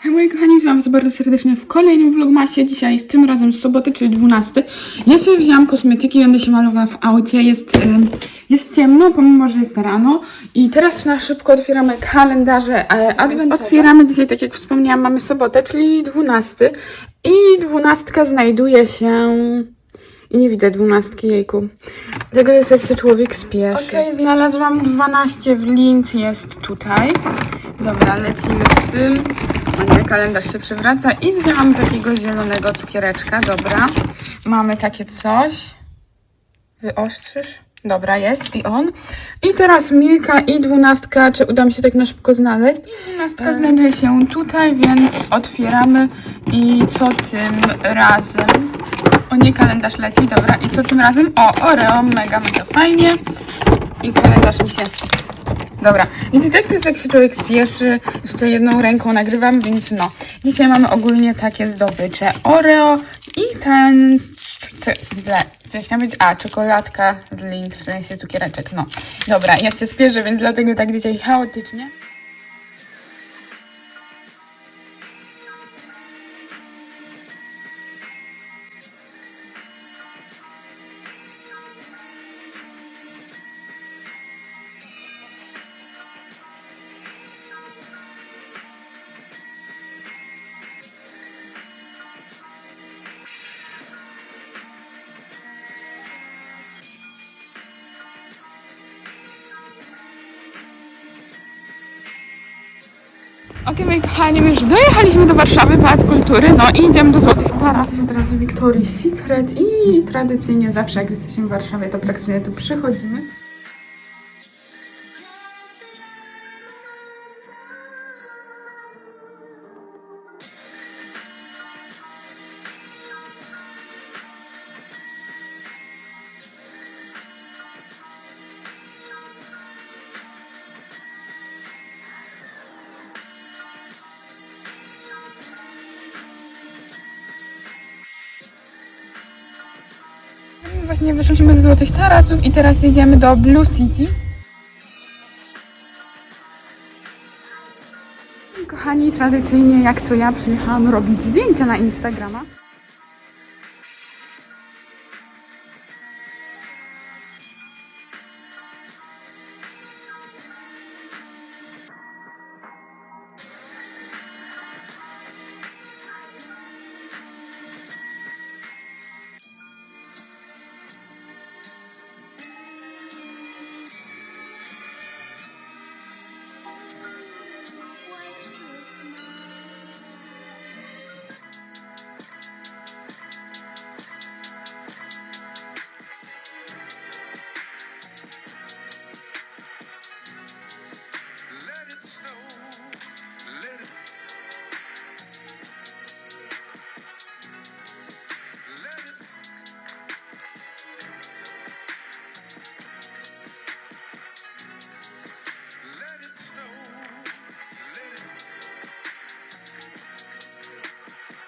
Hej moi kochani, witam was bardzo serdecznie w kolejnym vlogmasie. Dzisiaj jest tym razem z soboty, czyli 12. Ja sobie wzięłam kosmetyki i będę się malowała w aucie. Jest, jest ciemno, pomimo, że jest rano. I teraz na szybko otwieramy kalendarze e, adwent. Otwieramy dzisiaj, tak jak wspomniałam, mamy sobotę, czyli 12. I dwunastka znajduje się... I nie widzę dwunastki, jejku. Tego jest jak się człowiek spieszy. Okej, znalazłam 12 w Lindt, jest tutaj. Dobra, lecimy z tym. O nie, kalendarz się przewraca. I wzięłam takiego zielonego cukiereczka, dobra. Mamy takie coś. Wyostrzysz? Dobra, jest i on. I teraz Milka i dwunastka, czy uda mi się tak na szybko znaleźć? I dwunastka znajduje się tutaj, więc otwieramy i co tym razem? O nie, kalendarz leci, dobra. I co tym razem? O, Oreo, mega, mega fajnie. I kalendarz mi się... Dobra, więc i tak to jest jak się człowiek spieszy. Jeszcze jedną ręką nagrywam, więc no. Dzisiaj mamy ogólnie takie zdobycze. Oreo i ten... Co, ble, co ja chciałam? A, czekoladka z Lind, w sensie cukiereczek, no. Dobra, ja się spieszę, więc dlatego tak dzisiaj chaotycznie. Okej, moi kochani, już dojechaliśmy do Warszawy, Pałac Kultury, no i idziemy do Złotych Taras. I teraz Victoria's Secret i tradycyjnie zawsze jak jesteśmy w Warszawie, to praktycznie tu przychodzimy. Właśnie wyszliśmy ze Złotych Tarasów i teraz jedziemy do Blue City. Kochani, tradycyjnie jak to ja przyjechałam robić zdjęcia na Instagrama.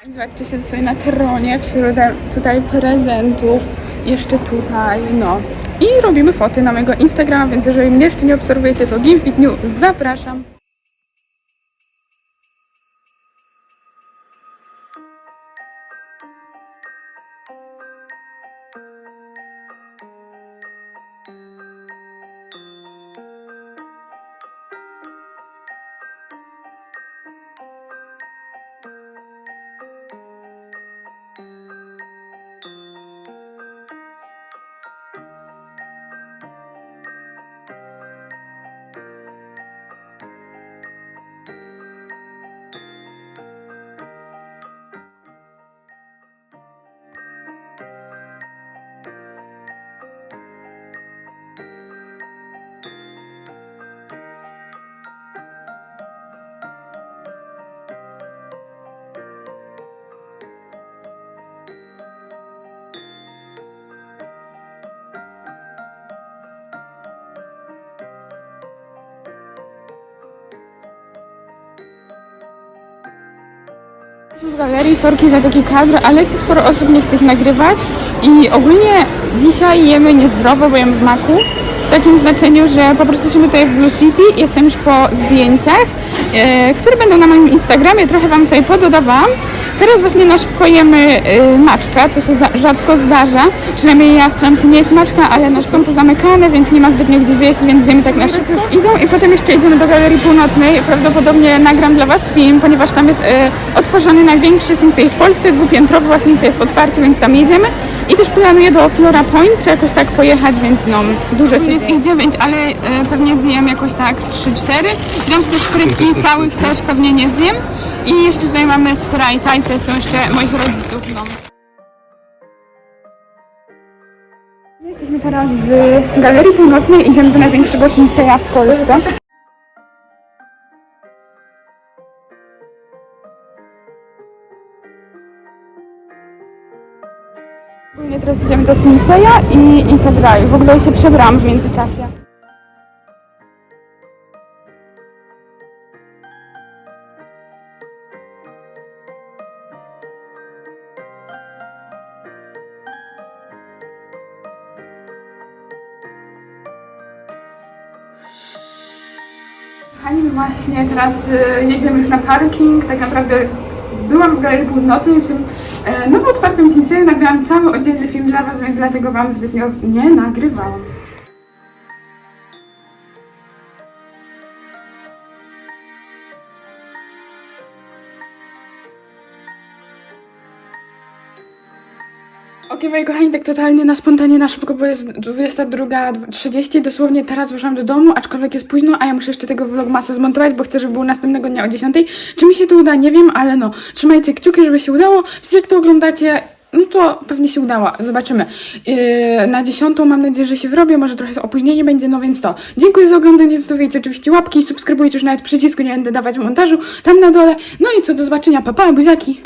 Zobaczcie się sobie na tronie wśród tutaj prezentów, jeszcze tutaj, no. I robimy foty na mojego Instagrama, więc jeżeli mnie jeszcze nie obserwujecie, to GimFitNew zapraszam. Jesteśmy w galerii, sorki za taki kadr, ale jest sporo osób, nie chce ich nagrywać i ogólnie dzisiaj jemy niezdrowo, bo jemy w maku. w takim znaczeniu, że po prostu jesteśmy tutaj w Blue City, jestem już po zdjęciach, e, które będą na moim Instagramie, trochę Wam tutaj pododawałam. Teraz właśnie naszykujemy y, maczka, co się za, rzadko zdarza. Przynajmniej ja Francji nie jest maczka, ale nasz są pozamykane, więc nie ma zbytnio gdzie zjeść, więc zjemy tak na szybko. Już idą i potem jeszcze idziemy do Galerii Północnej. Prawdopodobnie nagram dla Was film, ponieważ tam jest y, otworzony największy Sensei w Polsce, dwupiętrowy, właśnie jest otwarty, więc tam jedziemy. I też planuję do Flora Point, czy jakoś tak pojechać, więc no, dużo się Jest ich dziewięć, ale y, pewnie zjem jakoś tak 3-4. Dam też frytki, całych też pewnie nie zjem. I jeszcze tutaj mamy Sprite'a i to są jeszcze moich rodziców. No. Jesteśmy teraz w Galerii Północnej, idziemy do największego Shinseya w Polsce. Ogólnie teraz idziemy do Shinseya i, i tak dalej. W ogóle się przebrałam w międzyczasie. Kochani, właśnie teraz y, jedziemy już na parking. Tak naprawdę byłam w Galerii Północnej w tym e, nowo otwartym Sinseju. Nagrałam cały oddzielny film dla Was, więc dlatego Wam zbytnio nie nagrywałam. Okej, moi kochani, tak totalnie na spontanie, na szybko, bo jest 22.30, dosłownie teraz wyszłam do domu, aczkolwiek jest późno, a ja muszę jeszcze tego vlogmasa zmontować, bo chcę, żeby był następnego dnia o 10. Czy mi się to uda, nie wiem, ale no, trzymajcie kciuki, żeby się udało. Wszyscy jak to oglądacie, no to pewnie się udało, zobaczymy. Yy, na 10 mam nadzieję, że się wyrobię, może trochę opóźnienie będzie, no więc to. Dziękuję za oglądanie, zostawiajcie oczywiście łapki, subskrybujcie już nawet przycisku, nie będę dawać montażu, tam na dole. No i co, do zobaczenia, papa, buziaki!